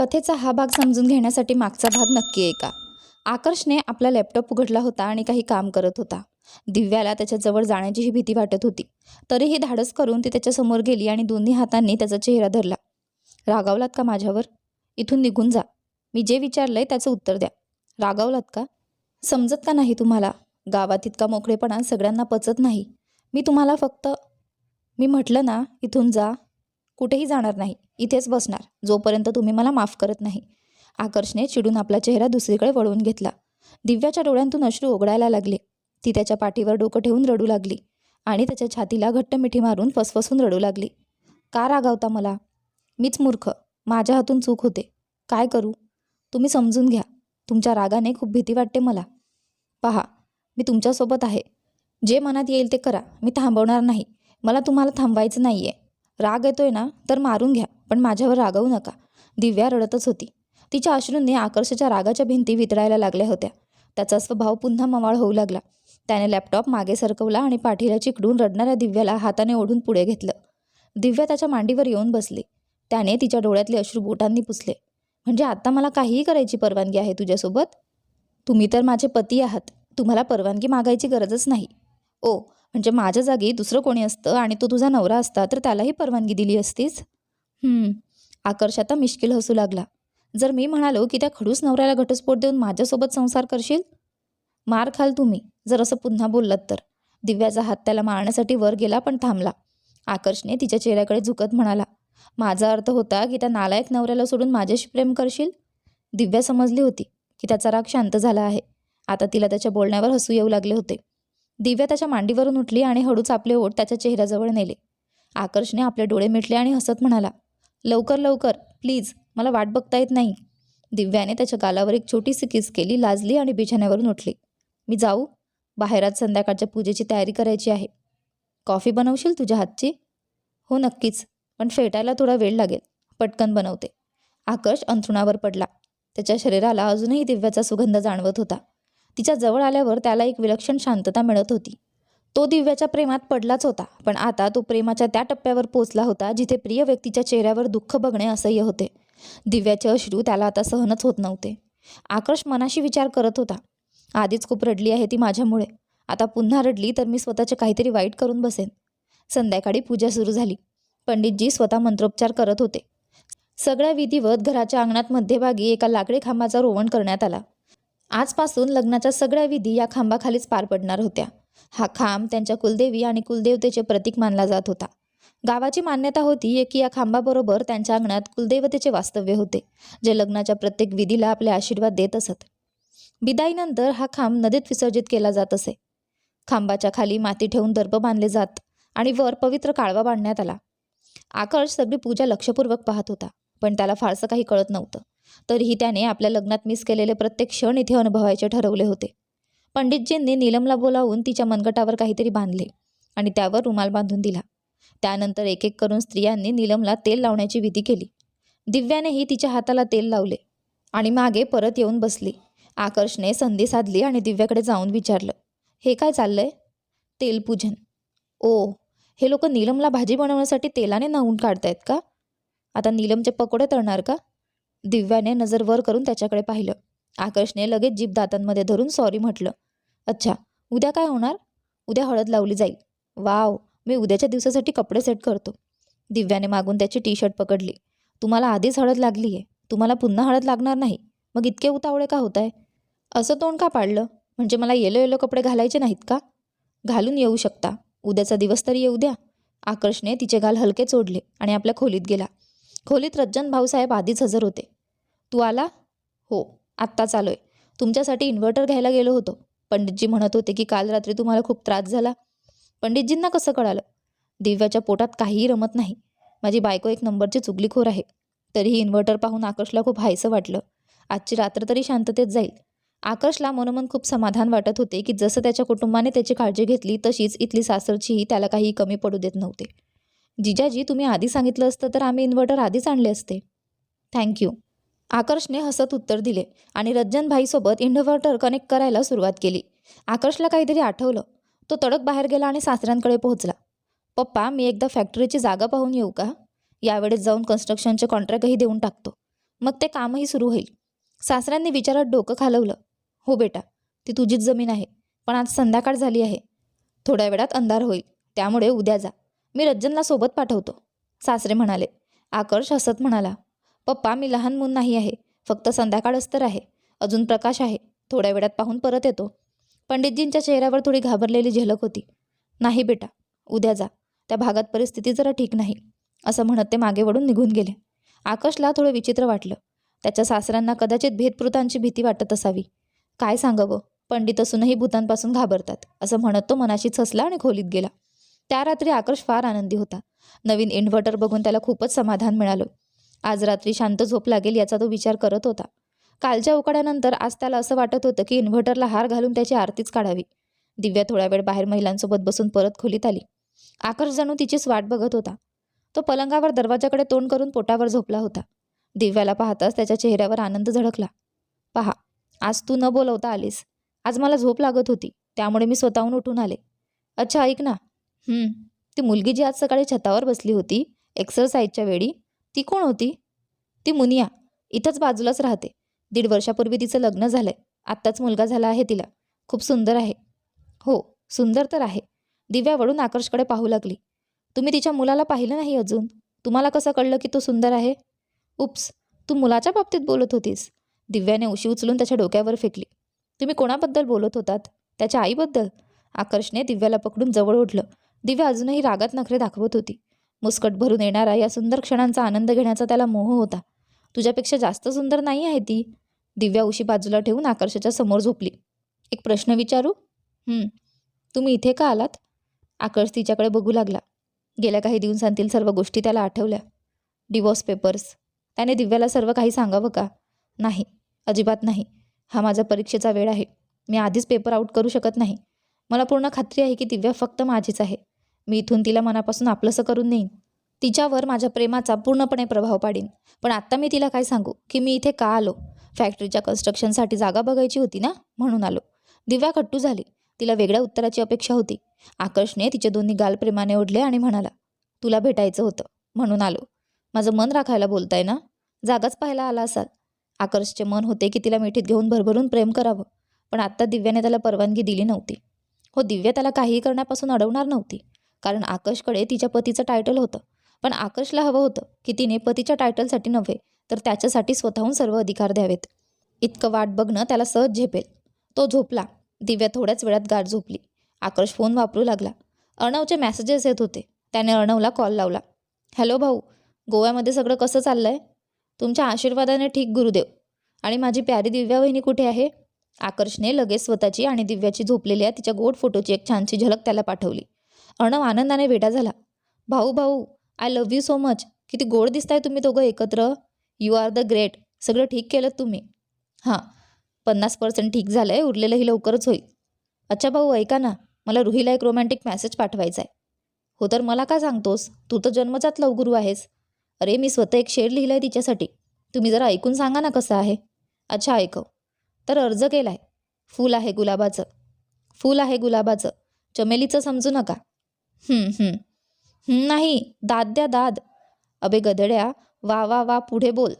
कथेचा हा भाग समजून घेण्यासाठी मागचा भाग नक्की आहे का आकर्षने आपला लॅपटॉप उघडला होता आणि काही काम करत होता. दिव्याला त्याच्याजवळ जाण्याचीही भीती वाटत होती. तरीही धाडस करून ती त्याच्यासमोर गेली आणि दोन्ही हातांनी त्याचा चेहरा धरला. रागावलात का माझ्यावर? इथून निघून जा. मी जे विचारलंय त्याचं उत्तर द्या. रागावलात का? समजत का नाही तुम्हाला? गावात इतका मोकळेपणा सगळ्यांना पचत नाही. मी तुम्हाला फक्त मी म्हटलं ना इथून जा. कुठेही जाणार नाही. इथेच बसणार. जोपर्यंत तुम्ही मला माफ करत नाही. आकर्षने चिडून आपला चेहरा दुसरीकडे वळवून घेतला. दिव्याच्या डोळ्यांतून अश्रू ओघळायला लागले. ती त्याच्या पाठीवर डोकं ठेवून रडू लागली आणि त्याच्या छातीला घट्ट मिठी मारून फसफसून रडू लागली. का रागावता मला? मीच मूर्ख. माझ्या हातून चूक होते. काय करू? तुम्ही समजून घ्या. तुमच्या रागाने खूप भीती वाटते मला. पहा मी तुमच्यासोबत आहे. जे मनात येईल ते करा. मी थांबवणार नाही. मला तुम्हाला थांबवायचं नाही आहे राग येतोय ना तर मारून घ्या. पण माझ्यावर रागवू नका. दिव्या रडतच होती. तिच्या अश्रूंनी आकर्षच्या रागाच्या भिंती वितळायला लागल्या होत्या. त्याचा स्वभाव पुन्हा मवाळ होऊ लागला. त्याने लॅपटॉप मागे सरकवला आणि पाठीला चिकडून रडणाऱ्या दिव्याला हाताने ओढून पुढे घेतलं. दिव्या त्याच्या मांडीवर येऊन बसली. त्याने तिच्या डोळ्यातले अश्रू बोटांनी पुसले. म्हणजे आत्ता मला काहीही करायची परवानगी आहे तुझ्यासोबत? तुम्ही तर माझे पती आहात. तुम्हाला परवानगी मागायची गरजच नाही. ओ म्हणजे माझ्या जागी दुसरं कोणी असतं आणि तो तुझा नवरा असता तर त्यालाही परवानगी दिली असतीस? आकर्ष आता मिश्किल हसू लागला. जर मी म्हणालो की त्या खडूस नवऱ्याला घटस्फोट देऊन माझ्यासोबत संसार करशील? मार खाल तुम्ही जर असं पुन्हा बोललात तर. दिव्याचा हात त्याला मारण्यासाठी वर गेला पण थांबला. आकर्षने तिच्या चेहऱ्याकडे झुकत म्हणाला माझा अर्थ होता की त्या नालायक नवऱ्याला सोडून माझ्याशी प्रेम करशील? दिव्या समजली होती की त्याचा राग शांत झाला आहे. आता तिला त्याच्या बोलण्यावर हसू येऊ लागले होते. दिव्या त्याच्या मांडीवरून उठली आणि हळूच आपले ओठ त्याच्या चेहऱ्याजवळ नेले. आकर्षने आपले डोळे मिटले आणि हसत म्हणाला लवकर लवकर. प्लीज मला वाट बघता येत नाही. दिव्याने त्याच्या गालावर एक छोटीशी किस केली लाजली आणि बिछाण्यावरून उठली. मी जाऊ. बाहेर आज संध्याकाळच्या पूजेची तयारी करायची आहे. कॉफी बनवशील तुझ्या हातची? हो नक्कीच. पण फेटायला थोडा वेळ लागेल. पटकन बनवते. आकर्ष अंथरुणावर पडला. त्याच्या शरीराला अजूनही दिव्याचा सुगंध जाणवत होता. तिच्या जवळ आल्यावर त्याला एक विलक्षण शांतता मिळत होती. तो दिव्याच्या प्रेमात पडलाच होता पण आता तो प्रेमाच्या त्या टप्प्यावर पोचला होता जिथे प्रिय व्यक्तीच्या चेहऱ्यावर दुःख बघणे असह्य होते. दिव्याचे अश्रू त्याला आता सहनच होत नव्हते. आकर्ष मनाशी विचार करत होता. आधीच खूप रडली आहे ती माझ्यामुळे. आता पुन्हा रडली तर मी स्वतःचे काहीतरी वाईट करून बसेन. संध्याकाळी पूजा सुरू झाली. पंडितजी स्वतः मंत्रोपचार करत होते. सगळ्या विधिवत घराच्या अंगणात मध्यभागी एका लाकडी खांबाचा रोवण करण्यात आला. आजपासून लग्नाच्या सगळ्या विधी या खांबाखालीच पार पडणार होत्या. हा खांब त्यांच्या कुलदेवी आणि कुलदेवतेचे प्रतीक मानला जात होता. गावाची मान्यता होती की या खांबाबरोबर त्यांच्या अंगणात कुलदेवतेचे वास्तव्य होते जे लग्नाच्या प्रत्येक विधीला आपले आशीर्वाद देत असत. बिदाईनंतर हा खांब नदीत विसर्जित केला जात असे. खांबाच्या खाली माती ठेवून दर्प बांधले जात आणि वर पवित्र काळवा बांधण्यात आला. आकर्ष सगळी पूजा लक्षपूर्वक पाहत होता पण त्याला फारसं काही कळत नव्हतं. तरीही त्याने आपल्या लग्नात मिस केलेले प्रत्येक क्षण इथे अनुभवायचे ठरवले होते. पंडितजींनी नीलमला बोलावून तिच्या मनगटावर काहीतरी बांधले आणि त्यावर रुमाल बांधून दिला. त्यानंतर एक एक करून स्त्रियांनी नीलमला तेल लावण्याची विधी केली. दिव्यानेही तिच्या हाताला तेल लावले आणि मागे परत येऊन बसली. आकर्षने संधी साधली आणि दिव्याकडे जाऊन विचारलं हे काय चाललंय? तेलपूजन ओ हे लोक नीलमला भाजी बनवण्यासाठी तेलाने नवून काढतायत का? आता नीलमचे पकोडे तळणार का? दिव्याने नजर वर करून त्याच्याकडे पाहिलं. आकर्षने लगेच जीभ दातांमध्ये धरून सॉरी म्हटलं. अच्छा उद्या काय होणार? उद्या हळद लावली जाईल. वाव मी उद्याच्या दिवसासाठी कपडे सेट करतो. दिव्याने मागून त्याची टी शर्ट पकडली. तुम्हाला आधीच हळद लागली आहे तुम्हाला पुन्हा हळद लागणार नाही. मग इतके उतावळे का होत आहे असं तोंड का पाडलं? म्हणजे मला येलो येलो कपडे घालायचे नाहीत का? घालून येऊ शकता. उद्याचा दिवस तरी येऊ द्या. आकर्षने तिचे गाल हलके चोडले आणि आपल्या खोलीत गेला. खोलीत रज्जन भाऊसाहेब आधीच हजर होते. तू आला? हो. आत्ताच आहे. तुमच्यासाठी इन्व्हर्टर घ्यायला गेलो होतो. पंडितजी म्हणत होते की काल रात्री तुम्हाला खूप त्रास झाला. पंडितजींना कसं कळालं? दिव्याच्या पोटात काहीही रमत नाही. माझी बायको एक नंबरची चुगलीखोर आहे. तरीही इन्व्हर्टर पाहून आकर्षला खूप हायसं वाटलं. आजची रात्र तरी शांततेत जाईल. आकर्षला मनोमन खूप समाधान वाटत होते की जसं त्याच्या कुटुंबाने त्याची काळजी घेतली तशीच इथली सासरचीही त्याला काही कमी पडू देत नव्हते. जिजाजी तुम्ही आधी सांगितलं असतं तर आम्ही इन्व्हर्टर आधीच आणले असते. थँक्यू आकर्षने हसत उत्तर दिले आणि रज्जनभाईसोबत इन्व्हर्टर कनेक्ट करायला सुरुवात केली. आकर्षला काहीतरी आठवलं. तो तडक बाहेर गेला आणि सासऱ्यांकडे पोहोचला. पप्पा मी एकदा फॅक्टरीची जागा पाहून येऊ का? यावेळेस जाऊन कन्स्ट्रक्शनचे कॉन्ट्रॅक्टही देऊन टाकतो. मग ते कामही सुरू होईल. सासऱ्यांनी विचारात डोकं खालवलं. हो बेटा ती तुझीच जमीन आहे पण आज संध्याकाळ झाली आहे. थोड्या वेळात अंधार होईल त्यामुळे उद्या जा. मी रज्जनला सोबत पाठवतो. सासरे म्हणाले. आकर्ष हसत म्हणाला. पप्पा मी लहान मूल नाही आहे. फक्त संध्याकाळच तर आहे. अजून प्रकाश आहे. थोड्या वेळात पाहून परत येतो. पंडितजींच्या चेहऱ्यावर थोडी घाबरलेली झलक होती. नाही बेटा उद्या जा. त्या भागात परिस्थिती जरा ठीक नाही. असं म्हणत ते मागे वळून निघून गेले. आकाशला थोडं विचित्र वाटलं. त्याच्या सासऱ्यांना कदाचित भेदपृतांची भीती वाटत असावी. काय सांगावं? पंडित असूनही भूतांपासून घाबरतात असं म्हणत तो मनाशीच हसला आणि खोलीत गेला. त्या रात्री आकर्ष फार आनंदी होता. नवीन इन्व्हर्टर बघून त्याला खूपच समाधान मिळालं. आज रात्री शांत झोप लागेल याचा तो विचार करत होता. कालच्या उकाड्यानंतर आज त्याला असं वाटत होतं की इन्व्हर्टरला हार घालून त्याची आरतीच काढावी. दिव्या थोडा वेळ बाहेर महिलांसोबत बसून परत खोलीत आली. आकर्ष जणू तिचीच वाट बघत होता. तो पलंगावर दरवाजाकडे तोंड करून पोटावर झोपला होता. दिव्याला पाहताच त्याच्या चेहऱ्यावर आनंद झळकला. पहा आज तू न बोलवता आलीस. आज मला झोप लागत होती. त्यामुळे मी स्वतःहून उठून आले. अच्छा ऐक ना. ती मुलगी जी आज सकाळी छतावर बसली होती एक्सरसाइजच्या वेळी ती कोण होती? ती मुनिया. इथंच बाजूलाच राहते. दीड वर्षापूर्वी तिचं लग्न झालंय. आत्ताच मुलगा झाला आहे तिला. खूप सुंदर आहे. हो सुंदर तर आहे. दिव्या वळून आकर्षकडे पाहू लागली. तुम्ही तिच्या मुलाला पाहिलं नाही अजून? तुम्हाला कसं कळलं की तो सुंदर आहे? उप्स तू मुलाच्या बाबतीत बोलत होतीस. दिव्याने उशी उचलून त्याच्या डोक्यावर फेकली. तुम्ही कोणाबद्दल बोलत होतात? त्याच्या आईबद्दल? आकर्षने दिव्याला पकडून जवळ ओढलं. दिव्या अजूनही रागात नखरे दाखवत होती. मुस्कट भरून येणारा या सुंदर क्षणांचा आनंद घेण्याचा त्याला मोह होता. तुझ्यापेक्षा जास्त सुंदर नाही आहे ती. दिव्या उशी बाजूला ठेवून आकर्षाच्या समोर झोपली. एक प्रश्न विचारू? तुम्ही इथे का आलात? आकर्ष तिच्याकडे बघू लागला. गेल्या काही दिवसांतील सर्व गोष्टी त्याला आठवल्या. Divorce papers. त्याने दिव्याला सर्व काही सांगावं का? नाही. अजिबात नाही. हा माझा परीक्षेचा वेळ आहे. मी आधीच पेपर आऊट करू शकत नाही. मला पूर्ण खात्री आहे की दिव्या फक्त माझीच आहे. मी इथून तिला मनापासून आपलंसं करून नेईन. तिच्यावर माझ्या प्रेमाचा पूर्णपणे प्रभाव पाडीन. पण आत्ता मी तिला काय सांगू? की मी इथे का आलो? फॅक्टरीच्या कन्स्ट्रक्शनसाठी जागा बघायची होती ना? म्हणून आलो. दिव्या खट्टू झाली. तिला वेगळ्या उत्तराची अपेक्षा होती. आकर्षने तिचे दोन्ही गाल प्रेमाने ओढले आणि म्हणाला तुला भेटायचं होतं. म्हणून आलो. माझं मन राखायला बोलताय ना? जागाच पाहायला आला असाल. आकर्षचे मन होते की तिला मिठीत घेऊन भरभरून प्रेम करावं. पण आत्ता दिव्याने त्याला परवानगी दिली नव्हती. हो दिव्या त्याला काहीही करण्यापासून अडवणार नव्हती. कारण आकाशकडे तिच्या पतीचं टायटल होतं. पण आकाशला हवं होतं की तिने पतीच्या टायटलसाठी नव्हे तर त्याच्यासाठी स्वतःहून सर्व अधिकार द्यावेत. इतकं वाट बघणं त्याला सहज झेपेल. तो झोपला. दिव्या थोड्याच वेळात गाठ झोपली. आकाश फोन वापरू लागला. अर्णवचे मेसेजेस येत होते. त्याने अर्णवला कॉल लावला. हॅलो भाऊ गोव्यामध्ये सगळं कसं चाललंय? तुमच्या आशीर्वादाने ठीक गुरुदेव. आणि माझी प्यारी दिव्या वहिनी कुठे आहे? आकर्षने लगेच स्वतःची आणि दिव्याची झोपलेल्या तिच्या गोड फोटोची एक छानशी झलक त्याला पाठवली. अर्णव आनंदाने वेडा झाला. भाऊ भाऊ I love you so much किती गोड दिसताय तुम्ही दोघं एकत्र. यू आर द ग्रेट सगळं ठीक केलं तुम्ही. हां पन्नास पर्सेंट ठीक झालं आहे उरलेलंही लवकरच होईल. अच्छा भाऊ ऐका ना. मला रुहीला एक रोमॅन्टिक मेसेज पाठवायचा आहे हो तर मला का सांगतोस? तू तर जन्मजात लवगुरू आहेस. अरे मी स्वतः एक शेर लिहिला आहे तिच्यासाठी. तुम्ही जरा ऐकून सांगा ना कसं आहे. अच्छा ऐकव. तर अर्ज केला आहे फूल आहे गुलाबाचं. फूल आहे गुलाबाचं. चमेलीचं समजू नका. नाही दाद द्या दाद. अबे गधड्या वा वा वा पुढे बोल.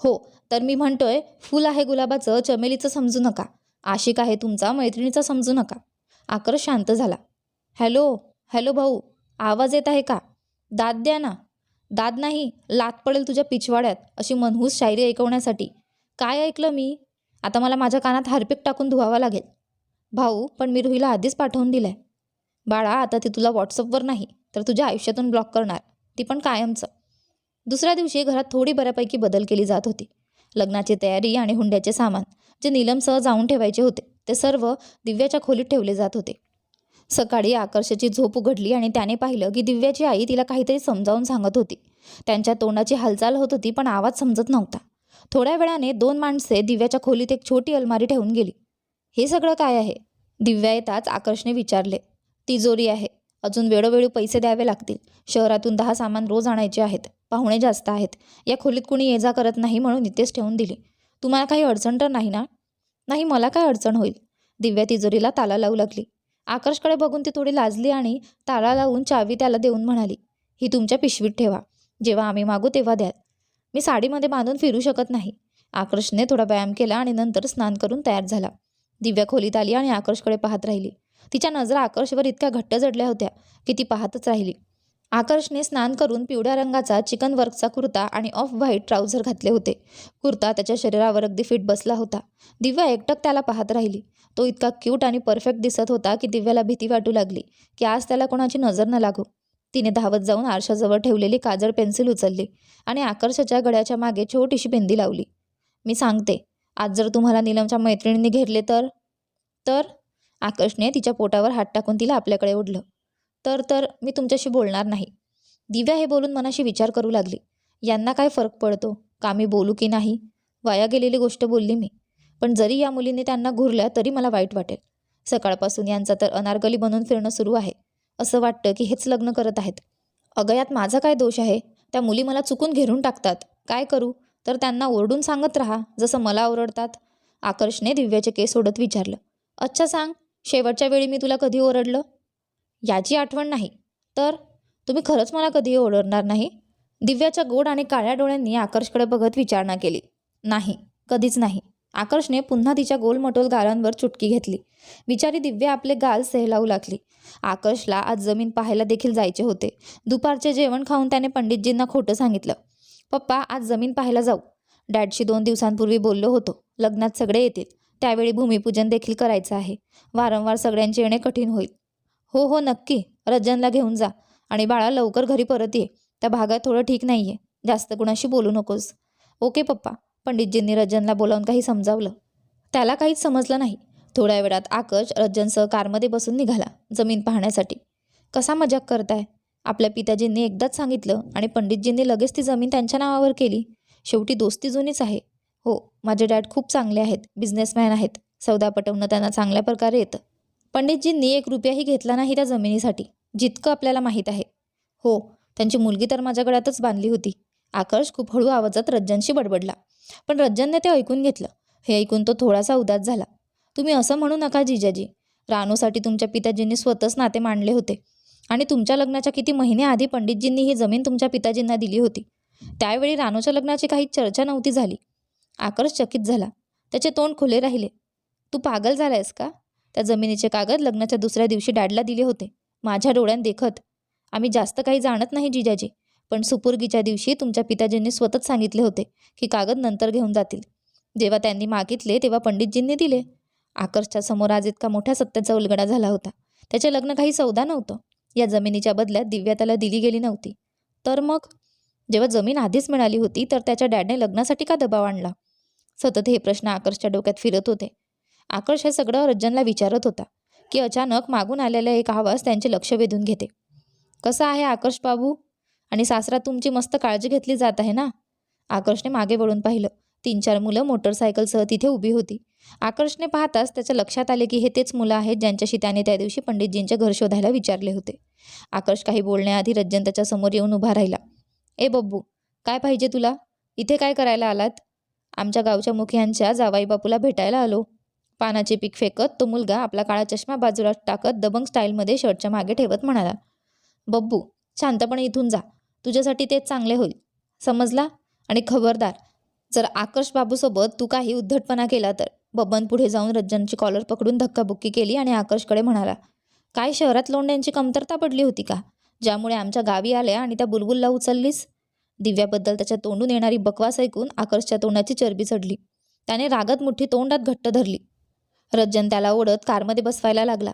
हो तर मी म्हणतोय फुल आहे गुलाबाचं चमेलीचं समजू नका. आशिक आहे तुमचा मैत्रिणीचा समजू नका. आकर्ष शांत झाला. हॅलो हॅलो भाऊ आवाज येत आहे का? दाद द्या ना. दाद नाही लात पडेल तुझ्या पिछवाड्यात अशी मनहूस शायरी ऐकवण्यासाठी. काय ऐकलं मी? आता मला माझ्या कानात हार्पिक टाकून धुवावा लागेल. भाऊ पण मी रुहीला आधीच पाठवून दिलंय. बाळा आता ती तुला व्हॉट्सअपवर नाही तर तुझ्या आयुष्यातून ब्लॉक करणार. ती पण कायमचं. दुसऱ्या दिवशी घरात थोडी बऱ्यापैकी बदल केली जात होती. लग्नाची तयारी आणि हुंड्याचे सामान जे नीलमसह जाऊन ठेवायचे होते ते सर्व दिव्याच्या खोलीत ठेवले जात होते. सकाळी आकर्षाची झोप उघडली आणि त्याने पाहिलं की दिव्याची आई तिला काहीतरी समजावून सांगत होती. त्यांच्या तोंडाची हालचाल होत होती पण आवाज समजत नव्हता. थोड्या वेळाने दोन माणसे दिव्याच्या खोलीत एक छोटी अलमारी ठेवून गेली. हे सगळं काय आहे? दिव्या येताच आकर्षने विचारले. तिजोरी आहे. अजून वेळोवेळी पैसे द्यावे लागतील. शहरातून दहा सामान रोज आणायचे आहेत. पाहुणे जास्त आहेत. या खोलीत कुणी ये जा करत नाही म्हणून इथेच ठेवून दिली. तुम्हाला काही अडचण तर नाही ना? नाही मला काय अडचण होईल? दिव्या तिजोरीला ताला लावू लागली. आकर्षकडे बघून ती थोडी लाजली आणि ताला लावून चावी त्याला देऊन म्हणाली ही तुमच्या पिशवीत ठेवा. जेव्हा आम्ही मागू तेव्हा द्याल. मी साडीमध्ये बांधून फिरू शकत नाही. आकर्षने थोडा व्यायाम केला आणि नंतर स्नान करून तयार झाला. दिव्या खोलीत आली आणि आकर्षकडे पाहत राहिली. तिच्या नजरा आकर्षवर इतक्या घट्ट जडल्या होत्या की ती पाहतच राहिली. आकर्षने स्नान करून पिवळ्या रंगाचा चिकन वर्कचा कुर्ता आणि ऑफ व्हाईट ट्राउझर घातले होते. कुर्ता त्याच्या शरीरावर अगदी फिट बसला होता. दिव्या एकटक त्याला पाहत राहिली. तो इतका क्यूट आणि परफेक्ट दिसत होता की दिव्याला भीती वाटू लागली की आज त्याला कोणाची नजर न लागू. तिने धावत जाऊन आरशाजवळ ठेवलेली काजळ पेन्सिल उचलली आणि आकर्षाच्या गळ्याच्या मागे छोटीशी बिंदी लावली. मी सांगते आज जर तुम्हाला नीलमच्या मैत्रिणींनी घेरले तर? तर? आकर्षने तिच्या पोटावर हात टाकून तिला आपल्याकडे ओढलं. तर तर मी तुमच्याशी बोलणार नाही. दिव्या हे बोलून मनाशी विचार करू लागली. यांना काय फरक पडतो? का मी बोलू की नाही? वाया गेलेली गोष्ट बोलली मी. पण जरी या मुलीने त्यांना घुरल्या तरी मला वाईट वाटेल. सकाळपासून यांचा तर अनारगली बनून फिरणं सुरू आहे. असं वाटतं की हेच लग्न करत आहेत. अगं यात माझा काय दोष आहे? त्या मुली मला चुकून घेरून टाकतात. काय करू? तर त्यांना ओरडून सांगत राहा जसं मला ओरडतात. आकर्षने दिव्याचे केस ओढत विचारलं. अच्छा सांग. शेवटच्या वेळी मी तुला कधी ओरडलं? याची आठवण नाही. तर? तुम्ही खरंच मला कधी ओरडणार नाही? दिव्याच्या गोड आणि काळ्या डोळ्यांनी आकर्षकडे बघत विचारणा केली. नाही कधीच नाही. आकर्षने पुन्हा तिच्या गोलमटोल गालांवर चुटकी घेतली. बिचारी दिव्या आपले गाल सहलावू लागली. आकर्षला आज जमीन पाहायला देखील जायचे होते. दुपारचे जेवण खाऊन त्याने पंडितजींना खोटं सांगितलं. पप्पा आज जमीन पाहायला जाऊ. डॅडशी दोन दिवसांपूर्वी बोललो होतो. लग्नात सगळे येतील. त्यावेळी भूमिपूजन देखील करायचं आहे. वारंवार सगळ्यांचे येणे कठीण होईल. हो हो नक्की. रज्जनला घेऊन जा. आणि बाळा लवकर घरी परत ये. त्या भागात थोडं ठीक नाही आहे जास्त कुणाशी बोलू नकोस. ओके पप्पा. पंडितजींनी रज्जनला बोलावून काही समजावलं. त्याला काहीच समजलं नाही. थोड्या वेळात आकश रज्जनसह कारमध्ये बसून निघाला जमीन पाहण्यासाठी. कसा मजाक करताय? आपल्या पिताजींनी एकदाच सांगितलं आणि पंडितजींनी लगेच ती जमीन त्यांच्या नावावर केली. शेवटी दोस्ती जुनीच आहे. हो माझे डॅड खूप चांगले आहेत बिझनेसमॅन आहेत. सौदा पटवणं त्यांना चांगल्या प्रकारे येतं. पंडितजींनी एक रुपयाही घेतला नाही त्या जमिनीसाठी जितकं आपल्याला माहीत आहे. हो त्यांची मुलगी तर माझ्या गळ्यातच बांधली होती. आकर्ष खूप हळू आवाजात रज्जनशी बडबडला. पण रज्जनने ते ऐकून घेतलं. हे ऐकून तो थोडासा उदास झाला. तुम्ही असं म्हणू नका जिजाजी. रानूसाठी तुमच्या पिताजींनी स्वतःच नाते मांडले होते. आणि तुमच्या लग्नाच्या किती महिने आधी पंडितजींनी ही जमीन तुमच्या पिताजींना दिली होती. त्यावेळी रानूच्या लग्नाची काही चर्चा नव्हती झाली. आकर्ष चकित झाला. त्याचे तोंड खुले राहिले. तू पागल झालायस का? त्या जमिनीचे कागद लग्नाच्या दुसऱ्या दिवशी डॅडला दिले होते. माझ्या डोळ्यात देखत. आम्ही जास्त काही जाणत नाही जिजाजी. पण सुपुर्गीच्या दिवशी तुमच्या पिताजींनी स्वतःच सांगितले होते की कागद नंतर घेऊन जातील. जेव्हा त्यांनी मागितले तेव्हा पंडितजींनी दिले. आकर्षच्या समोर आज इतका मोठ्या सत्याचा उलगडा झाला होता. त्याचे लग्न काही सौदा नव्हतं. या जमिनीच्या बदल्यात दिव्या त्याला दिली गेली नव्हती. तर मग? जेव्हा जमीन आधीच मिळाली होती तर त्याच्या डॅडने लग्नासाठी का दबाव आणला? सतत हे प्रश्न आकर्षच्या डोक्यात फिरत होते. आकर्ष हे सगळं रज्जनला विचारत होता की अचानक मागून आलेला एक आवाज त्यांचे लक्ष वेधून घेते. कसं आहे आकर्ष बाबू? आणि सासरा तुमची मस्त काळजी घेतली जात आहे ना? आकर्षने मागे वळून पाहिलं. तीन चार मुलं मोटरसायकलसह तिथे उभी होती. आकर्षने पाहताच त्याच्या लक्षात आले की हे तेच मुलं आहेत ज्यांच्याशी त्याने त्या दिवशी पंडितजींचे घर शोधायला विचारले होते. आकर्ष काही बोलण्याआधी रज्जन त्याच्यासमोर येऊन उभा राहिला. ए बब्बू काय पाहिजे तुला? इथे काय करायला आलात? आमच्या गावच्या मुखियांच्या जावाई बापूला भेटायला आलो. पानाचे पीक फेकत तो मुलगा आपला काळा चष्मा बाजूला टाकत दबंग स्टाईलमध्ये शर्टच्या मागे ठेवत म्हणाला बब्बू शांतपणे इथून जा. तुझ्यासाठी तेच चांगले होईल. समजला? आणि खबरदार. जर आकर्ष बाबूसोबत तू काही उद्धटपणा केला तर. बबन पुढे जाऊन रज्जनची कॉलर पकडून धक्काबुक्की केली आणि आकर्षकडे म्हणाला काय शहरात लोंड्यांची कमतरता पडली होती का? ज्यामुळे आमच्या गावी आल्या आणि त्या बुलबुलला उचललीस? दिव्याबद्दल त्याच्या तोंडून येणारी बकवास ऐकून आकर्षच्या तोंडाची चरबी चढली. त्याने रागत मुठ्ठी तोंडात घट्ट धरली. रज्जन त्याला ओढत कारमध्ये बसवायला लागला.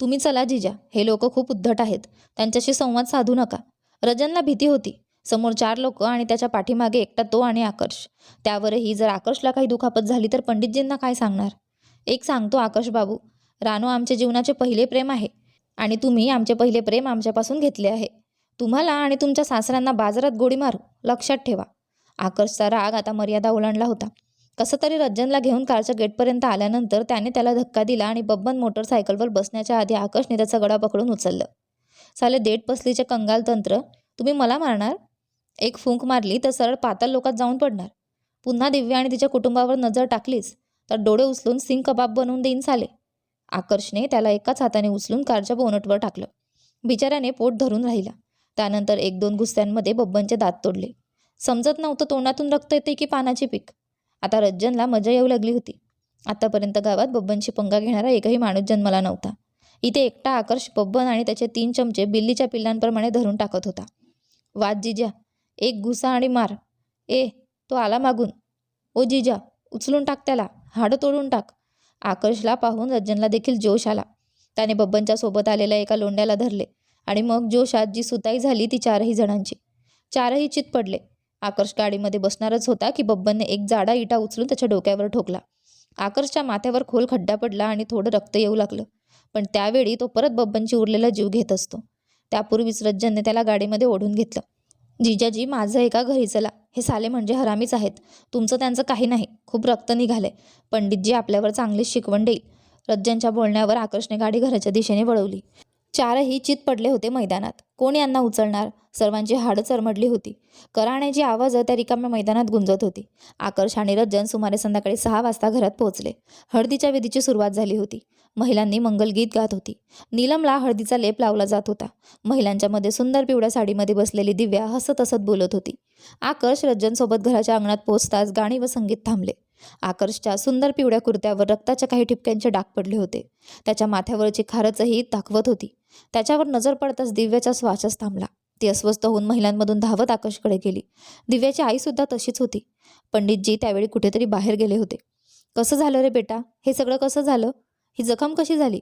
तुम्ही चला जिजा हे लोक खूप उद्धट आहेत. त्यांच्याशी संवाद साधू नका. रजनला भीती होती. समोर चार लोक आणि त्याच्या पाठीमागे एकटा तो आणि आकर्ष. त्यावरही जर आकर्षला काही दुखापत झाली तर पंडितजींना काय सांगणार? एक सांगतो आकर्ष बाबू रानू आमच्या जीवनाचे पहिले प्रेम आहे आणि तुम्ही आमचे पहिले प्रेम आमच्यापासून घेतले आहे. तुम्हाला आणि तुमच्या सासऱ्यांना बाजारात गोडी मारू लक्षात ठेवा. आकर्षचा राग आता मर्यादा ओलांडला होता. कसं तरी रज्जनला घेऊन कारच्या गेटपर्यंत आल्यानंतर त्याने त्याला धक्का दिला आणि बब्बन मोटरसायकलवर बसण्याच्या आधी आकर्षने त्याचा गडा पकडून उचललं. साले देठ पसलीचे कंगाल तंत्र तुम्ही मला मारणार? एक फूंक मारली तर सरळ पाताल लोकात जाऊन पडणार. पुन्हा दिव्या आणि तिच्या कुटुंबावर नजर टाकलीस तर डोळे उचलून सिंग कबाब बनवून देईन साले. आकर्षने त्याला एकाच हाताने उचलून कारच्या बोनटवर टाकलं. बिचाऱ्याने पोट धरून राहिला. त्यानंतर एक दोन गुस्स्यांमध्ये बब्बनचे दात तोडले. समजत नव्हतं तोंडातून रक्त येते की पानाची पीक. आता रज्जनला मजा येऊ लागली होती. आतापर्यंत गावात बब्बनची पंगा घेणारा एकही माणूस जन्माला नव्हता. इथे एकटा आकर्ष बब्बन आणि त्याचे तीन चमचे बिल्लीच्या पिल्लांप्रमाणे धरून टाकत होता. वाद जिजा. एक घुसा आणि मार. ए तो आला मागून. ओ जिजा उचलून टाक त्याला. हाडं तोडून टाक. आकर्षला पाहून रज्जनला देखील जोश आला. त्याने बब्बनच्या सोबत आलेल्या एका लोंड्याला धरले. आणि मग जोशात जी सुताई झाली ती चारही जणांची. चारही चित पडले. आकर्ष गाडीमध्ये बसणारच होता की बब्बनने एक जाडा इटा उचलून त्याच्या डोक्यावर ठोकला. आकर्षच्या माथ्यावर खोल खड्डा पडला आणि थोडं रक्त येऊ लागलं. पण त्यावेळी तो परत बब्बनची उरलेला जीव घेत असतो. त्यापूर्वीच रज्जनने त्याला गाडीमध्ये ओढून घेतलं. जिजाजी माझं एका घरी चला. हे साले म्हणजे हरामीच आहेत. तुमचं त्यांचं काही नाही. खूप रक्त निघालंय. पंडितजी आपल्यावर चांगलीच शिकवण देईल. रज्जनच्या बोलण्यावर आकर्षने गाडी घराच्या दिशेने वळवली. चारही चित पडले होते मैदानात. कोण यांना उचलणार? सर्वांची हाडं चरमडली होती. कराण्याची आवाज त्या रिकाम्या मैदानात गुंजत होती. आकर्ष आणि रज्जन सुमारे संध्याकाळी सहा वाजता घरात पोहोचले. हळदीच्या विधीची सुरुवात झाली होती. महिलांनी मंगलगीत गात होती. नीलमला हळदीचा लेप लावला जात होता. महिलांच्या मध्ये सुंदर पिवळ्या साडीमध्ये बसलेली दिव्या हसत हसत बोलत होती. आकर्ष रज्जनसोबत घराच्या अंगणात पोहोचताच गाणी व संगीत थांबले. आकर्षच्या सुंदर पिवळ्या कुर्त्यावर रक्ताच्या काही ठिपक्यांचे डाग पडले होते. त्याच्या माथ्यावरची खारचही दाखवत होती. त्याच्यावर नजर पडताच दिव्याचा श्वासच थांबला. ती अस्वस्थ होऊन महिलांमधून धावत आकाशकडे गेली. दिव्याची आईसुद्धा तशीच होती. पंडितजी त्यावेळी कुठेतरी बाहेर गेले होते. कसं झालं रे बेटा? हे सगळं कसं झालं? ही जखम कशी झाली?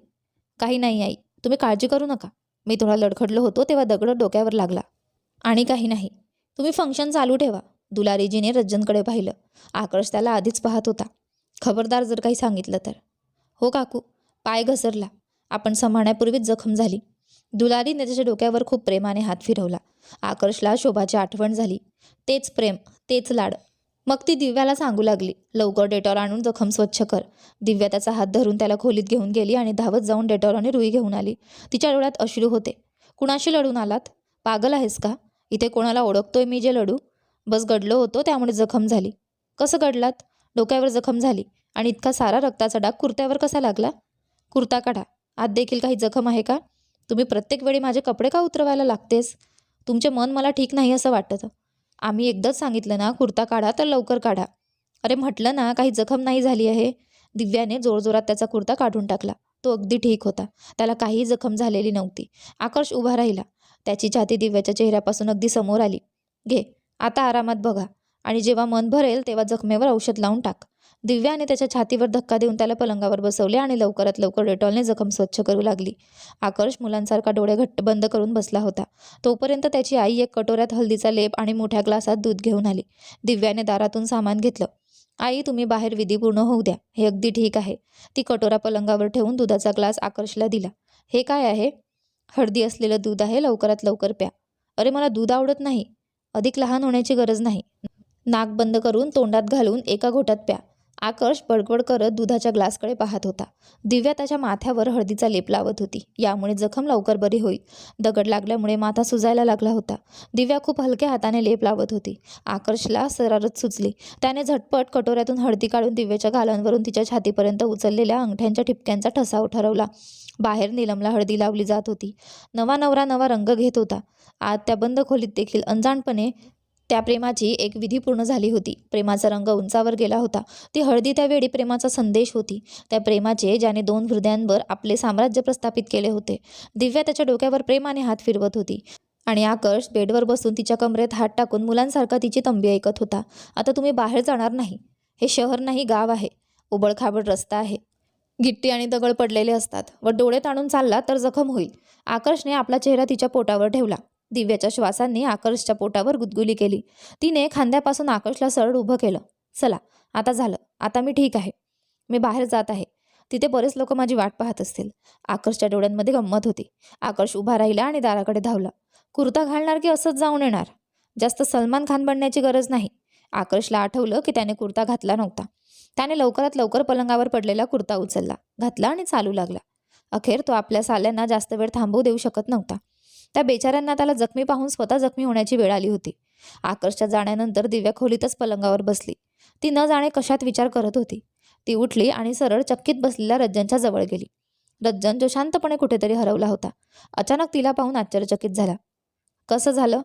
काही नाही आई. तुम्ही काळजी करू नका. मी थोडा लडखडलो होतो तेव्हा दगड डोक्यावर लागला. आणि काही नाही. तुम्ही फंक्शन चालू ठेवा. दुलारीजीने रज्जनकडे पाहिलं. आकर्ष त्याला आधीच पाहत होता. खबरदार जर काही सांगितलं तर. हो काकू. पाय घसरला. आपण सांभाळण्यापूर्वीच जखम झाली. दुलारीने त्याच्या डोक्यावर खूप प्रेमाने हात फिरवला. आकर्षला शोभाची आठवण झाली. तेच प्रेम तेच लाड. मग ती दिव्याला सांगू लागली. लवकर डेटॉल आणून जखम स्वच्छ कर. दिव्या त्याचा हात धरून त्याला खोलीत घेऊन गेली आणि धावत जाऊन डेटॉल आणि रुई घेऊन आली. तिच्या डोळ्यात अश्रू होते. कुणाशी लढून आलात? पागल आहेस का? इथे कोणाला ओळखतोय मी जे लढू? बस गडलो होतो त्यामुळे जखम झाली. कसं गडलात? डोक्यावर जखम झाली. आणि इतका सारा रक्ताचा डाग कुर्त्यावर कसा लागला? कुर्ता काढा. आत देखील काही जखम आहे का? तुम्ही प्रत्येक वेळी माझे कपडे का उतरवायला लागतेस? तुमचे मन मला ठीक नाही असं वाटतं. आम्ही एकदाच सांगितलं ना कुर्ता काढा तर लवकर काढा. अरे म्हटलं ना काही जखम नाही झाली आहे. दिव्याने जोरजोरात त्याचा कुर्ता काढून टाकला. तो अगदी ठीक होता. त्याला काहीही जखम झालेली नव्हती. आकर्ष उभा राहिला. त्याची छाती दिव्याच्या चेहऱ्यापासून अगदी समोर आली. घे आता आरामात बघा. आणि जेव्हा मन भरेल तेव्हा जखमेवर औषध लावून टाक. दिव्याने त्याच्या छातीवर धक्का देऊन त्याला पलंगावर बसवले आणि लवकरात लवकर डेटॉलने जखम स्वच्छ करू लागली. आकर्ष मुलांसारखा डोळे घट्ट बंद करून बसला होता. तोपर्यंत त्याची आई एक कटोऱ्यात हळदीचा लेप आणि मोठ्या ग्लासात दूध घेऊन आली. दिव्याने दारातून सामान घेतलं. आई तुम्ही बाहेर विधी पूर्ण होऊ द्या. हे अगदी ठीक आहे. ती कटोरा पलंगावर ठेवून दुधाचा ग्लास आकर्षला दिला. हे काय आहे? हळदी असलेलं दूध आहे. लवकरात लवकर प्या. अरे मला दूध आवडत नाही. अधिक लहान होण्याची गरज नाही. नाक बंद करून तोंडात घालून एका घोटात प्या. आकर्ष बडबड करत दुधाच्या ग्लासकडे पाहत होता. दिव्या त्याच्या माथ्यावर हळदीचा लेप लावत होती. यामुळे जखम लवकर बरी होईल दगड लागल्यामुळे माथा सुजायला लागला होता. दिव्या खूप हलक्या हाताने लेप लावत होती. आकर्षला सरारत सुचली. त्याने झटपट कटोऱ्यातून हळदी काढून दिव्याच्या गालांवरून तिच्या छातीपर्यंत उचललेल्या अंगठ्यांच्या ठिपक्यांचा ठसाव ठरवला. बाहेर निलमला हळदी लावली जात होती. नवा नवरा नवा रंग घेत होता. आत त्या बंद खोलीत देखील अंजाणपणे त्या प्रेमाची एक विधी पूर्ण झाली होती. प्रेमाचा रंग उंचावर गेला होता. ती हळदी त्यावेळी प्रेमाचा संदेश होती. त्या प्रेमाचे ज्याने दोन हृदयांवर आपले साम्राज्य प्रस्थापित केले होते. दिव्या त्याच्या डोक्यावर प्रेमाने हात फिरवत होती. आणि आकर्ष बेडवर बसून तिच्या कमरेत हात टाकून मुलांसारखा तिची तंबी ऐकत होता. आता तुम्ही बाहेर जाणार नाही. हे शहर नाही गाव आहे. उबडखाबड रस्ता आहे. गिट्टी आणि दगड पडलेले असतात. व डोळे ताणून चालला तर जखम होईल. आकर्षने आपला चेहरा तिच्या पोटावर ठेवला. दिव्याच्या श्वासांनी आकर्षच्या पोटावर गुदगुली केली. तिने खांद्यापासून आकर्षला सरळ उभं केलं. चला आता झालं. आता मी ठीक आहे. मी बाहेर जात आहे. तिथे बरेच लोक माझी वाट पाहत असतील. आकर्षच्या डोळ्यांमध्ये गंमत होती. आकर्ष उभा राहिला आणि दाराकडे धावला. कुर्ता घालणार की असंच जाऊन येणार? जास्त सलमान खान बनण्याची गरज नाही. आकर्षला आठवलं की त्याने कुर्ता घातला नव्हता. त्याने लवकरात लवकर पलंगावर पडलेला कुर्ता उचलला घातला आणि चालू लागला. अखेर तो आपल्या साल्यांना जास्त वेळ थांबवू देऊ शकत नव्हता. त्या बेचाऱ्यांना त्याला जखमी पाहून स्वतः जखमी होण्याची वेळ आली होती. आकर्षच्या जाण्यानंतर दिव्या खोलीतच पलंगावर बसली. ती न जाणे कशात विचार करत होती. ती उठली आणि सरळ चक्कीत बसलेल्या रज्जनच्या जवळ गेली. रज्जन जो शांतपणे कुठेतरी हरवला होता. अचानक तिला पाहून आश्चर्यचकित झाला. कसं झालं?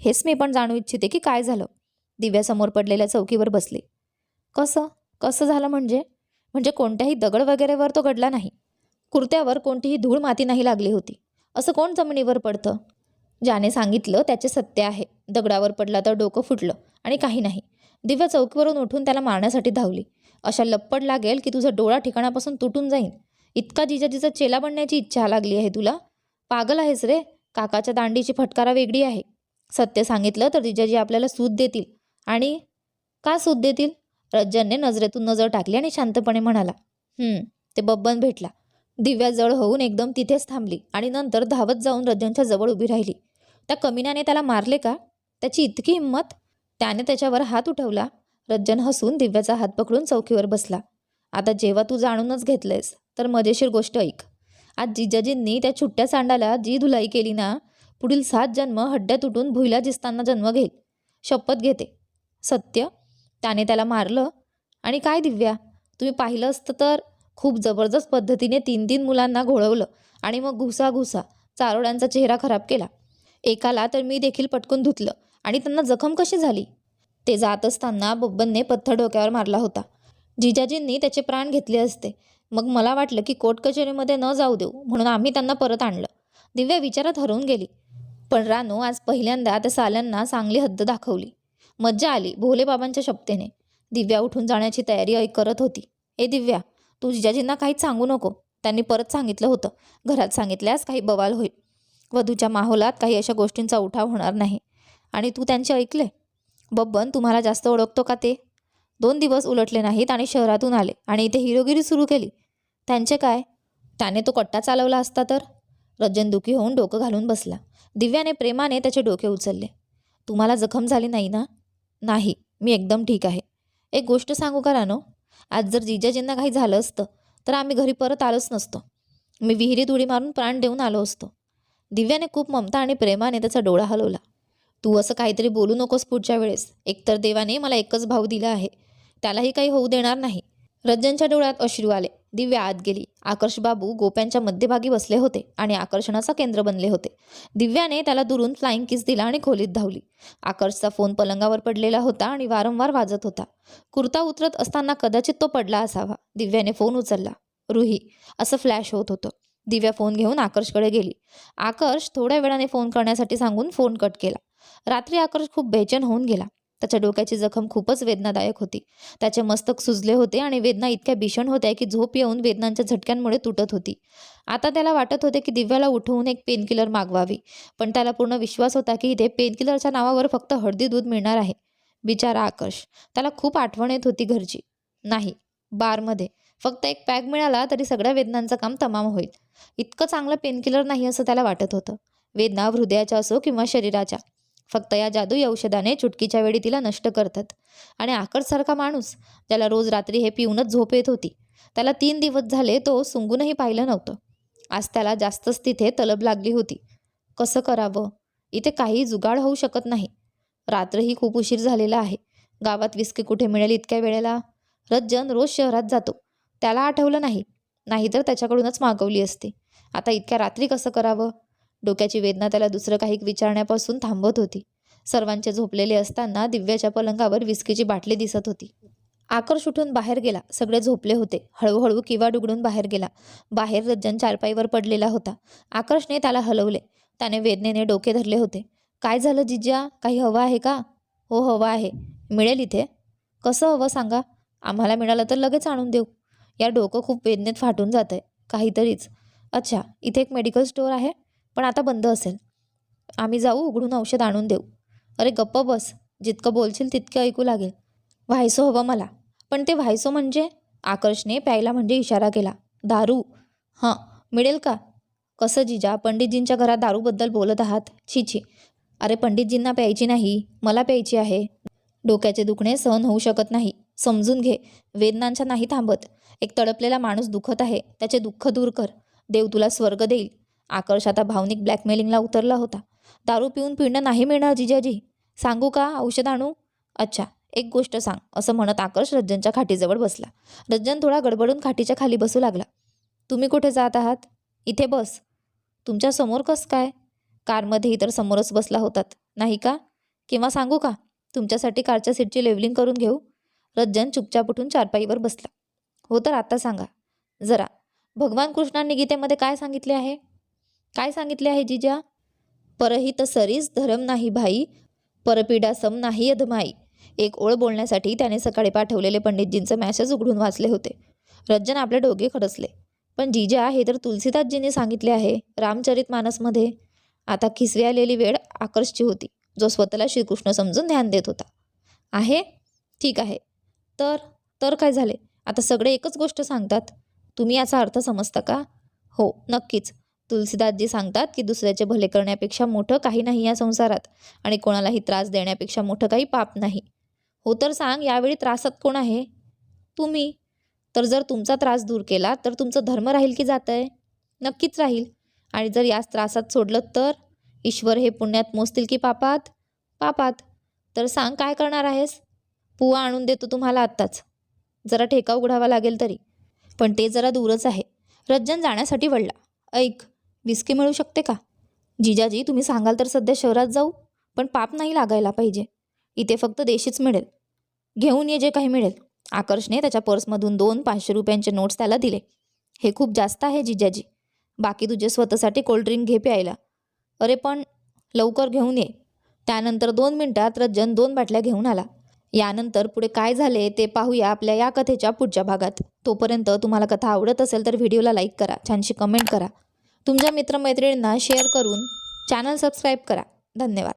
हेच मी पण जाणू इच्छिते की काय झालं? दिव्या समोर पडलेल्या चौकीवर बसले. कसं? कसं झालं म्हणजे? म्हणजे कोणत्याही दगड वगैरेवर तो घडला नाही. कुर्त्यावर कोणतीही धूळ माती नाही लागली होती. असं कोण जमिनीवर पडतं? ज्याने सांगितलं त्याचे सत्य आहे. दगडावर पडला तर डोकं फुटलं आणि काही नाही. दिव्या चौकीवरून उठून त्याला मारण्यासाठी धावली. अशा लप्पड लागेल की तुझा डोळा ठिकाणापासून तुटून जाईल इतका जिजाजीचा चेला बनण्याची इच्छा लागली आहे तुला? पागल आहेस रे. काकाच्या दांडीची फटकारा वेगळी आहे. सत्य सांगितलं तर जिजाजी आपल्याला सूत देतील. आणि का सूत देतील? रज्जनने नजरेतून नजर टाकली आणि शांतपणे म्हणाला ते बब्बन भेटला. दिव्या जळ होऊन एकदम तिथेच थांबली आणि नंतर धावत जाऊन रज्जनच्या जवळ उभी राहिली. त्या कमिनाने त्याला मारले का? त्याची इतकी हिंमत? त्याने त्याच्यावर हात उठवला. रज्जन हसून दिव्याचा हात पकडून चौकीवर बसला. आता जेव्हा तू जाणूनच घेतलंयस तर मजेशीर गोष्ट ऐक. आज जिजाजींनी त्या छुट्ट्या सांडाला जी धुलाई केली ना पुढील सात जन्म हड्ड्या तुटून भुईला जिस्तांना जन्म घेईल. शपथ घेते. सत्य? त्याने त्याला मारलं? आणि काय दिव्या? तुम्ही पाहिलं असतं तर खूप जबरदस्त पद्धतीने तीन तीन मुलांना घोळवलं आणि मग घुसा घुसा चारोड्यांचा चेहरा खराब केला. एकाला तर मी देखील पटकून धुतलं आणि त्यांना जखम कशी झाली? ते जात असताना बब्बनने पत्थर डोक्यावर मारला होता. जिजाजींनी त्याचे प्राण घेतले असते. मग मला वाटलं की कोर्ट कचेरीमध्ये न जाऊ देऊ म्हणून आम्ही त्यांना परत आणलं. दिव्या विचारात हरवून गेली. पण रानू आज पहिल्यांदा त्या साल्यांना चांगली हद्द दाखवली. मज्जा आली भोलेबाबांच्या शपतेने दिव्या उठून जाण्याची तयारी करत होती. ए दिव्या तू जिजाजींना काहीच सांगू नको. त्यांनी परत सांगितलं होतं. घरात सांगितल्यास काही बवाल होईल. वधूच्या माहोलात काही अशा गोष्टींचा उठाव होणार नाही. आणि तू त्यांचे ऐकले? बब्बन तुम्हाला जास्त ओळखतो का ते? दोन दिवस उलटले नाहीत आणि शहरातून आले आणि इथे हिरोगिरी सुरू केली. त्यांचे काय? त्याने तो कट्टा चालवला असता तर? रज्जन दुखी होऊन डोकं घालून बसला. दिव्याने प्रेमाने त्याचे डोके उचलले. तुम्हाला जखम झाली नाही ना? नाही. मी एकदम ठीक आहे. एक गोष्ट सांगू का रानो? आज जर जिजाजींना काही झालं असतं तर आम्ही घरी परत आलोच नसतो. मी विहिरीत उडी मारून प्राण देऊन आलो असतो. दिव्याने खूप ममता आणि प्रेमाने त्याचा डोळा हलवला. तू असं काहीतरी बोलू नकोस पुढच्या वेळेस. एकतर देवाने मला एकच भाव दिला आहे. त्यालाही काही होऊ देणार नाही. रज्जनच्या डोळ्यात अश्रू आले. दिव्या आत गेली. आकर्ष बाबू गोप्यांच्या मध्यभागी बसले होते आणि आकर्षणाचा केंद्र बनले होते. दिव्याने त्याला दुरून फ्लाइंग किस दिला आणि खोलीत धावली. आकर्षचा फोन पलंगावर पडलेला होता आणि वारंवार वाजत होता. कुर्ता उतरत असताना कदाचित तो पडला असावा. दिव्याने फोन उचलला. रुही असं फ्लॅश होत होतं. दिव्या फोन घेऊन आकर्षकडे गेली. आकर्ष थोड्या वेळाने फोन करण्यासाठी सांगून फोन कट केला. रात्री आकर्ष खूप बेचैन होऊन गेला. त्याच्या डोक्याची जखम खूपच वेदनादायक होती. त्याचे मस्तक सुजले होते आणि वेदना इतक्या भीषण होत्या की झोप येऊन वेदनांच्या झटक्यांमुळे तुटत होती. आता त्याला वाटत होते की दिव्याला उठवून एक पेनकिलर मागवावी पण त्याला पूर्ण विश्वास होता की इथे पेनकिलरच्या नावावर फक्त हळदी दूध मिळणार आहे. बिचारा आकर्ष. त्याला खूप आठवण येत होती घरची. नाही बारमध्ये. फक्त एक पॅक मिळाला तरी सगळ्या वेदनांचं काम तमाम होईल. इतकं चांगलं पेनकिलर नाही असं त्याला वाटत होतं. वेदना हृदयाच्या असो किंवा शरीराच्या. फक्त या जादुई औषधाने चुटकीच्या वेळी तिला नष्ट करतात. आणि आकडसारखा माणूस ज्याला रोज रात्री हे पिऊनच झोप येत होती त्याला तीन दिवस झाले तो सुंगूनही पाहिलं नव्हतं. आज त्याला जास्तच तिथे तलब लागली होती. कसं करावं? इथे काही जुगाड होऊ शकत नाही. रात्रही खूप उशीर झालेला आहे. गावात विस्की कुठे मिळेल इतक्या वेळेला? रज्जन रोज शहरात जातो. त्याला आठवलं नाही. नाहीतर त्याच्याकडूनच मागवली असते. आता इतक्या रात्री कसं करावं? डोक्याची वेदना त्याला दुसरं काही विचारण्यापासून थांबवत होती. सर्वांचे झोपलेले असताना दिव्याच्या पलंगावर विस्कीची बाटली दिसत होती. आकर्ष उठून बाहेर गेला. सगळे झोपले होते. हळूहळू किंवा डुगडून बाहेर गेला. बाहेर रज्जन चारपाईवर पडलेला होता. आकर्षने त्याला हलवले. त्याने वेदनेने डोके धरले होते. काय झालं जिज्या? काही हवं आहे का? हो हवं आहे. मिळेल इथे. कसं हवं सांगा. आम्हाला मिळालं तर लगेच आणून देऊ. या डोकं खूप वेदनेत फाटून जात आहे काहीतरीच. अच्छा. इथे एक मेडिकल स्टोअर आहे? पण आता बंद असेल. आम्ही जाऊ उघडून औषध आणून देऊ. अरे गप्प बस. जितकं बोलशील तितकं ऐकू लागेल. व्हायसो हवं मला. पण ते व्हायसो म्हणजे? आकर्षने प्यायला म्हणजे इशारा केला. दारू. हां मिळेल का? कसं जिजा पंडितजींच्या घरात दारूबद्दल बोलत आहात? छी छी अरे पंडितजींना प्यायची नाही. मला प्यायची आहे. डोक्याचे दुखणे सहन होऊ शकत नाही. समजून घे. वेदनांच्या नाही थांबत. एक तडपलेला माणूस दुखत आहे. त्याचे दुःख दूर कर. देव तुला स्वर्ग देईल. आकर्ष आता भावनिक ब्लॅकमेलिंगला उतरला होता. दारू पिऊन पिणं नाही मिळणार जिजाजी. सांगू का औषध आणू? अच्छा एक गोष्ट सांग असं म्हणत आकर्ष रज्जनच्या खाटीजवळ बसला. रज्जन थोडा गडबडून खाटीच्या खाली बसू लागला. तुम्ही कुठे जात आहात? इथे बस. तुमच्यासमोर कसं काय? कारमध्ये तर समोरच बसला होतात नाही का? किंवा सांगू का तुमच्यासाठी कारच्या सीटची लेवलिंग करून घेऊ? रज्जन चुपचाप उठून चारपाईवर बसला. हो तर आता सांगा. जरा. भगवान कृष्णांनी गीतेमध्ये काय सांगितले आहे? काय सांगितले आहे जिजा? परहित सरीस धरम नाही भाई परपीडा सम नाही अधमाई. एक ओळ बोलण्यासाठी त्याने सकाळी पाठवलेले पंडितजींचं मॅसेज उघडून वाचले होते. रज्जन आपले डोके खडसले. पण जिजा हे तर तुलसीदासजींनी सांगितले आहे रामचरित मानसमध्ये. आता खिसवी आलेली वेळ आकर्षची होती जो स्वतःला श्रीकृष्ण समजून ध्यान देत होता. आहे? ठीक आहे. तर तर काय झाले? आता सगळे एकच गोष्ट सांगतात. तुम्ही याचा अर्थ समजता का? हो नक्कीच. तुलसीदासजी सांगतात की दुसऱ्याचे भले करण्यापेक्षा मोठं काही नाही या संसारात आणि कोणालाही त्रास देण्यापेक्षा मोठं काही पाप नाही. हो तर सांग यावेळी त्रासात कोण आहे? तुम्ही? तर जर तुमचा त्रास दूर केला तर तुमचं धर्म राहील की जात आहे नक्कीच राहील. आणि जर याच त्रासात सोडलं तर? ईश्वर हे पुण्यात मोजतील की पापात? पापात. तर सांग काय करणार आहेस? पुवा आणून देतो तुम्हाला आत्ताच. जरा ठेका उघडावा लागेल तरी. पण ते जरा दूरच आहे. रज्जन जाण्यासाठी वळला. ऐक विस्की मिळू शकते का? जिजाजी तुम्ही सांगाल तर सध्या शहरात जाऊ पण पाप नाही लागायला पाहिजे. इथे फक्त देशीच मिळेल. घेऊन ये जे काही मिळेल. आकर्षने त्याच्या पर्समधून दोन पाचशे रुपयांचे नोट्स त्याला दिले. हे खूप जास्त आहे जिजाजी. बाकी तुझे स्वतःसाठी कोल्ड्रिंक घे प्यायला. अरे पण लवकर घेऊन ये. त्यानंतर दोन मिनिटात रज्जन दोन बाटल्या घेऊन आला. यानंतर पुढे काय झाले ते पाहूया आपल्या या कथेच्या पुढच्या भागात. तोपर्यंत तुम्हाला कथा आवडत असेल तर व्हिडिओला लाईक करा छानशी कमेंट करा. तुमच्या मित्रमैत्रिणींना शेअर करून चॅनल सबस्क्राईब करा. धन्यवाद.